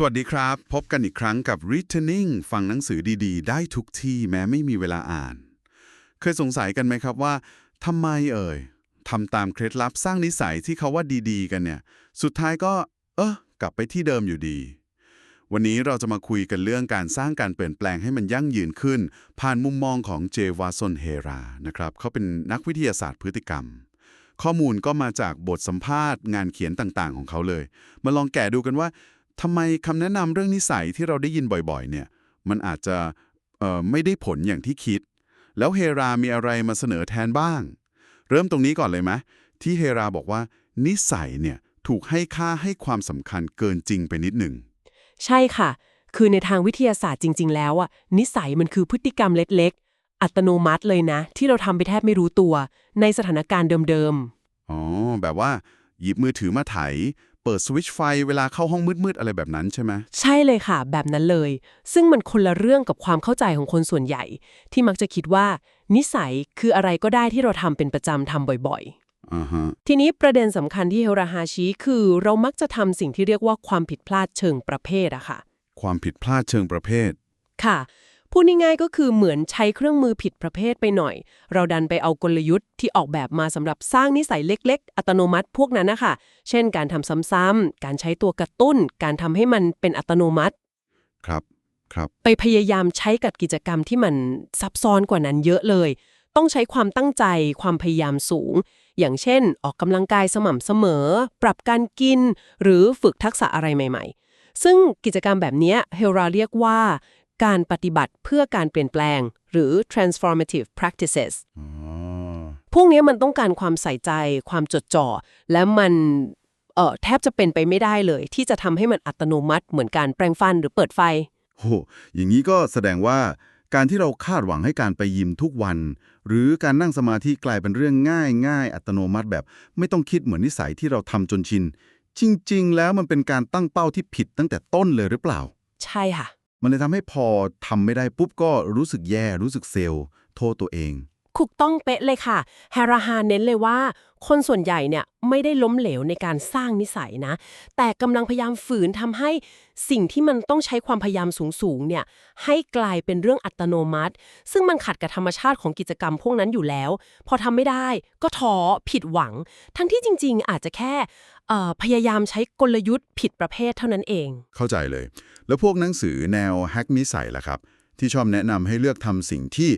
สวัสดีครับ พบกันอีกครั้งกับ Returning ฟังหนังสือดีๆ ได้ทุกที่แม้ไม่มีเวลาอ่าน เคยสงสัยกันไหมครับว่าทำไมเอ่ยทำตามเคล็ดลับสร้างนิสัยที่เขาว่าดีๆ กันเนี่ย สุดท้ายก็ เออกลับไปที่เดิมอยู่ดี วันนี้เราจะมาคุยกันเรื่องการสร้างการเปลี่ยนแปลงให้มันยั่งยืนขึ้น ผ่านมุมมองของเจวาซอนเฮรานะครับเขาเป็นนักวิทยาศาสตร์พฤติกรรมข้อมูลก็มาจากบทสัมภาษณ์งานเขียนต่างๆ ของเขาเลย มาลองแกะดูกันว่า ทำไมคำแนะนำเรื่องนิสัยที่เราได้ยินบ่อยๆ เนี่ย มันอาจจะเอ่อไม่ได้ผลอย่างที่คิด แล้วเฮรามีอะไรมาเสนอแทนบ้าง เริ่มตรงนี้ก่อนเลยไหมที่เฮราบอกว่า นิสัยเนี่ยถูกให้ค่าให้ความสำคัญเกินจริงไปนิดหนึ่ง ใช่ค่ะ คือในทางวิทยาศาสตร์จริง ๆ แล้วอะนิสัยมันคือพฤติกรรมเล็ก ๆ อัตโนมัติเลยนะ ที่เราทำไปแทบไม่รู้ตัว ในสถานการณ์เดิมอ๋อแบบว่า หยิบมือถือมาไถเปิดสวิตช์ไฟเวลาเข้าห้องมืดๆอะไรแบบนั้นใช่ไหมๆใช่เลยค่ะ แบบนั้นเลย ซึ่งมันคนละเรื่องกับความเข้าใจของคนส่วนใหญ่ ที่มักจะคิดว่า นิสัยคืออะไรก็ได้ที่เราทำเป็นประจำทำบ่อยอ่าฮะๆทีนี้ประเด็นสำคัญที่เฮราฮาชี้คือเรามักจะทำสิ่งที่เรียกว่าความผิดพลาดเชิงประเภทอะค่ะ ความผิดพลาดเชิงประเภท ค่ะ พูดง่ายๆก็คือเหมือนใช้เครื่องมือผิดประเภทไปหน่อย เราดันไปเอากลยุทธ์ที่ออกแบบมาสำหรับสร้างนิสัยเล็ก ๆ อัตโนมัติพวกนั้นนะคะเช่น การทำซ้ำๆการใช้ตัวกระตุ้น การทำให้มันเป็นอัตโนมัติ ครับ ครับ ไปพยายามใช้กับกิจกรรมที่มันซับซ้อนกว่านั้นเยอะเลย ต้องใช้ความตั้งใจ ความพยายามสูง อย่างเช่น ออกกำลังกายสม่ำเสมอ ปรับการกิน หรือฝึกทักษะอะไรใหม่ ๆซึ่งกิจกรรมแบบเนี้ยเฮราเรียกว่า การปฏิบัติเพื่อการเปลี่ยนแปลง หรือ transformative practices อ๋อพวกนี้มันต้องการความใส่ใจ ความจดจ่อ และมันเออแทบจะเป็นไปไม่ได้เลย ที่จะทำให้มันอัตโนมัติเหมือนการแปรงฟันหรือเปิดไฟโหอย่างนี้ก็แสดงว่าการที่เราคาดหวังให้การไปยิมทุกวัน หรือการนั่งสมาธิกลายเป็นเรื่องง่ายง่ายอัตโนมัติแบบ ไม่ต้องคิดเหมือนนิสัยที่เราทำจนชิน จริง ๆ แล้วมันเป็นการตั้งเป้าที่ผิดตั้งแต่ต้นเลยหรือเปล่า ใช่ค่ะ มันเลยทำให้พอทำไม่ได้ปุ๊บก็รู้สึกแย่รู้สึกเซลล์ โทษตัวเอง ถูกต้องเป๊ะเลยค่ะแฮราฮาเน้นเลยว่า คนส่วนใหญ่เนี่ยไม่ได้ล้มเหลวในการสร้างนิสัยนะ แต่กำลังพยายามฝืนทำให้สิ่งที่มันต้องใช้ความพยายามสูงๆเนี่ยให้กลายเป็นเรื่องอัตโนมัติ ซึ่งมันขัดกับธรรมชาติของกิจกรรมพวกนั้นอยู่แล้ว พอทำไม่ได้ก็ท้อผิดหวัง ทั้งที่จริง ๆ อาจจะแค่พยายามใช้กลยุทธ์ผิดประเภทเท่านั้นเอง เข้าใจเลย แล้วพวกหนังสือแนวแฮกนิสัยล่ะครับ ที่ชอบแนะนำให้เลือกทำสิ่งที่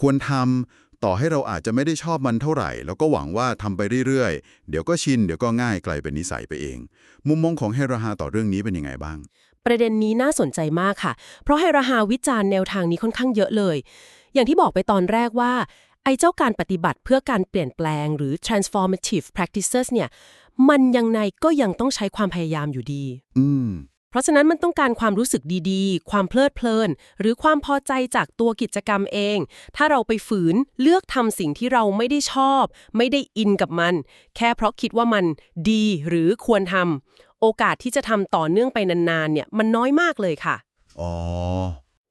ควรทำ ต่อให้เราอาจจะไม่ได้ชอบมันเท่าไหร่ แล้วก็หวังว่าทำไปเรื่อยๆ เดี๋ยวก็ชิน เดี๋ยวก็ง่ายกลายเป็นนิสัยไปเอง มุมมองของเฮราฮาต่อเรื่องนี้เป็นยังไงบ้าง ประเด็นนี้น่าสนใจมากค่ะ เพราะไฮราฮาวิจารณ์แนวทางนี้ค่อนข้างเยอะเลย อย่างที่บอกไปตอนแรกว่าไอ้เจ้าการปฏิบัติเพื่อการเปลี่ยนแปลงหรือ transformative practices เนี่ย มันยังไงก็ยังต้องใช้ความพยายามอยู่ดี อืม เพราะฉะนั้นมันต้องการความรู้สึกดีๆ ความเพลิดเพลิน หรือความพอใจจากตัวกิจกรรมเอง ถ้าเราไปฝืนเลือกทำสิ่งที่เราไม่ได้ชอบ ไม่ได้อินกับมัน แค่เพราะคิดว่ามันดีหรือควรทำโอกาสที่จะทำต่อเนื่องไปนานๆเนี่ยมันน้อยมากเลยค่ะ อ๋อ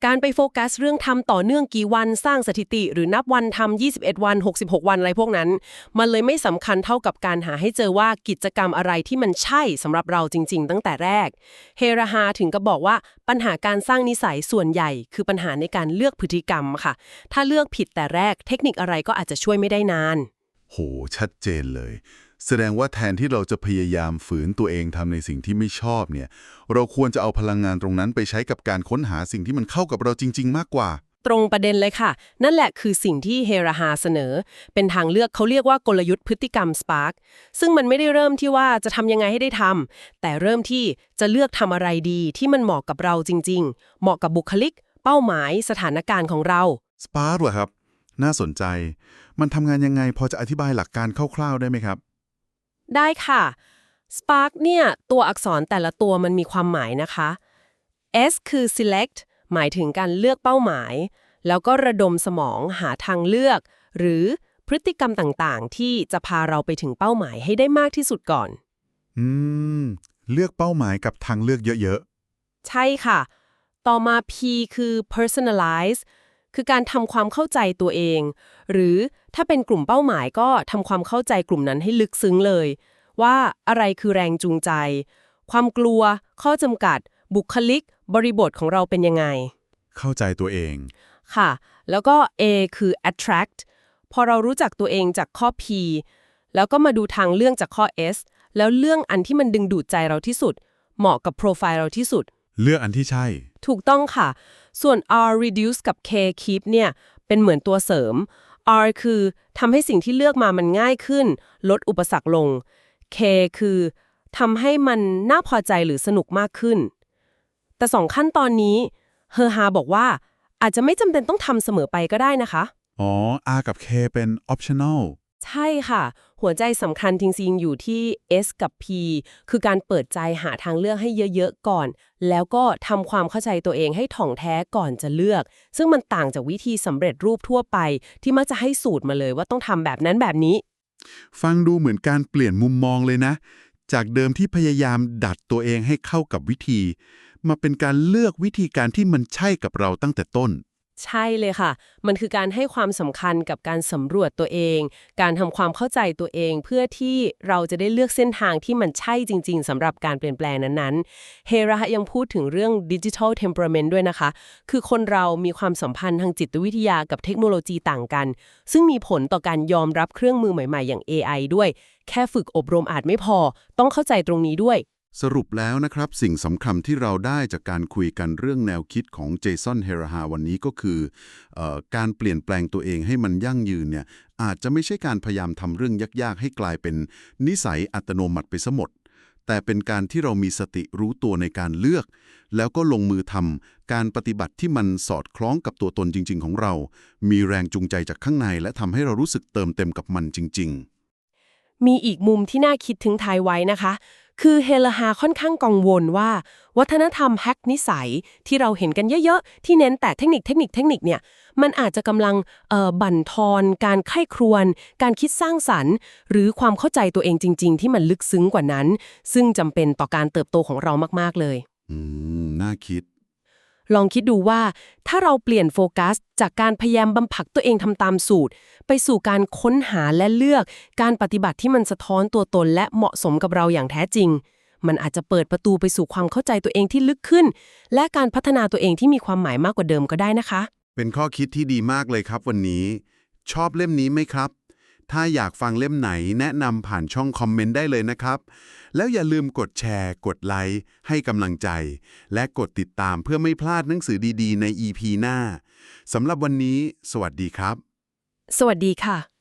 การไปโฟกัสเรื่องทำต่อเนื่องกี่วันสร้างสถิติ หรือนับวันทำ21 วัน 66 วันอะไรพวกนั้น มันเลยไม่สำคัญเท่ากับการหาให้เจอว่ากิจกรรมอะไรที่มันใช่สำหรับเราจริง ๆ ตั้งแต่แรก เฮราฮาถึงก็บอกว่าปัญหาการสร้างนิสัยส่วนใหญ่ คือปัญหาในการเลือกพฤติกรรมค่ะ ถ้าเลือกผิดแต่แรก เทคนิคอะไรก็อาจจะช่วยไม่ได้นาน โห ชัดเจนเลย แสดงว่าแทนที่เราจะพยายามฝืนตัวเองทำในสิ่งที่ไม่ชอบเนี่ย เราควรจะเอาพลังงานตรงนั้นไปใช้กับการค้นหาสิ่งที่มันเข้ากับเราจริง ๆ มากกว่า ตรงประเด็นเลยค่ะ นั่นแหละคือสิ่งที่เฮราฮาเสนอ เป็นทางเลือกเขาเรียกว่ากลยุทธ์พฤติกรรม Spark ซึ่งมันไม่ได้เริ่มที่ว่าจะทำยังไงให้ได้ทำแต่เริ่มที่จะเลือกทำอะไรดีที่มันเหมาะกับเราจริง ๆ เหมาะกับบุคลิก เป้าหมาย สถานการณ์ของเราสปาร์เหรอครับ น่าสนใจ มันทำงานยังไงพอจะอธิบายหลักการคร่าวๆได้ไหมครับ ได้ค่ะ Spark เนี่ย ตัวอักษรแต่ละตัวมันมีความหมายนะคะ S คือ select หมายถึงการเลือกเป้าหมาย แล้วก็ระดมสมองหาทางเลือก หรือพฤติกรรมต่างๆ ที่จะพาเราไปถึงเป้าหมายให้ได้มากที่สุดก่อน อืม เลือกเป้าหมายกับทางเลือกเยอะใช่ค่ะ ต่อมา P คือ personalize คือการทำความเข้าใจตัวเอง หรือ ถ้าเป็นกลุ่มเป้าหมายก็ทำความเข้าใจกลุ่มนั้นให้ลึกซึ้งเลย ว่าอะไรคือแรงจูงใจ ความกลัว ข้อจำกัด บุคลิก บริบทของเราเป็นยังไง เข้าใจตัวเอง ค่ะ แล้วก็ A คือ attract พอเรารู้จักตัวเองจากข้อ P แล้วก็มาดูทางเรื่องจากข้อ S แล้วเรื่องอันที่มันดึงดูดใจเราที่สุด เหมาะกับโปรไฟล์เราที่สุด เลือกอันที่ใช่ ถูกต้องค่ะ ส่วน R reduce กับ K keep เนี่ย เป็นเหมือนตัวเสริม R คือทำให้สิ่งที่เลือกมามันง่ายขึ้น ลดอุปสรรคลง K คือทำให้มันน่าพอใจหรือสนุกมากขึ้น แต่สองขั้นตอนนี้เฮอฮาบอกว่าอาจจะไม่จำเป็นต้องทำเสมอไปก็ได้นะคะ อ๋อ R กับ K เป็น optional ใช่ค่ะ หัวใจสำคัญจริงๆอยู่ที่ S กับ P คือการเปิดใจหาทางเลือกให้เยอะๆก่อน แล้วก็ทำความเข้าใจตัวเองให้ถ่องแท้ก่อนจะเลือก ซึ่งมันต่างจากวิธีสำเร็จรูปทั่วไป ที่มักจะให้สูตรมาเลยว่าต้องทำแบบนั้นแบบนี้ ฟังดูเหมือนการเปลี่ยนมุมมองเลยนะ จากเดิมที่พยายามดัดตัวเองให้เข้ากับวิธี มาเป็นการเลือกวิธีการที่มันใช่กับเราตั้งแต่ต้น ใช่เลยค่ะ มันคือการให้ความสำคัญกับการสำรวจตัวเอง การทำความเข้าใจตัวเอง เพื่อที่เราจะได้เลือกเส้นทางที่มันใช่จริง ๆสำหรับการเปลี่ยนแปลงนั้นๆ เฮระยังพูดถึงเรื่อง Digital Temperament ด้วยนะคะ คือคนเรามีความสัมพันธ์ทางจิตวิทยากับเทคโนโลยีต่างกัน ซึ่งมีผลต่อการยอมรับเครื่องมือใหม่ๆ อย่าง AI ด้วย แค่ฝึกอบรมอาจไม่พอ ต้องเข้าใจตรงนี้ด้วย สรุปแล้วนะครับ สิ่งสำคัญที่เราได้จากการคุยกันเรื่องแนวคิดของเจสันเฮราฮาวันนี้ก็คือออการเปลี่ยนแปลงตัวเองให้มันยั่งยืนเนี่ยอาจจะไม่ใช่การพยายามทำเรื่องยากๆ ให้กลายเป็นนิสัยอัตโนมัติไปซะหมด แต่เป็นการที่เรามีสติรู้ตัวในการเลือก แล้วก็ลงมือทำการปฏิบัติที่มันสอดคล้องกับตัวตนจริง ๆ ของเรา มีแรงจูงใจจากข้างใน และทำให้เรารู้สึกเติมเต็มกับมันจริง ๆ มีอีกมุมที่น่าคิดถึงทายไว้นะคะ คือเฮลฮาค่อนข้างกังวลว่า วัฒนธรรมแฮกนิสัยที่เราเห็นกันเยอะๆ ที่เน้นแต่เทคนิคเทคนิคเทคนิคเนี่ยมันอาจจะกำลังเอ่อบั่นทอน การไข้ครวน การคิดสร้างสรรค์ หรือความเข้าใจตัวเองจริง ๆ ที่มันลึกซึ้งกว่านั้น ซึ่งจำเป็นต่อการเติบโตของเรามากๆเลย อืม น่าคิด ลองคิดดูว่าถ้าเราเปลี่ยนโฟกัส จากการพยายามบำผักตัวเองทำตามสูตร ไปสู่การค้นหาและเลือกการปฏิบัติที่มันสะท้อนตัวตนและเหมาะสมกับเราอย่างแท้จริง มันอาจจะเปิดประตูไปสู่ความเข้าใจตัวเองที่ลึกขึ้น และการพัฒนาตัวเองที่มีความหมายมากกว่าเดิมก็ได้นะคะ เป็นข้อคิดที่ดีมากเลยครับวันนี้ ชอบเล่มนี้ไหมครับ ถ้าอยากฟังเล่มไหนแนะนำผ่านช่องคอมเมนต์ได้เลยนะครับ แล้วอย่าลืมกดแชร์ กดไลค์ให้กำลังใจ และกดติดตามเพื่อไม่พลาดหนังสือดีๆ ใน EP หน้าสำหรับวันนี้ สวัสดีครับ สวัสดีค่ะ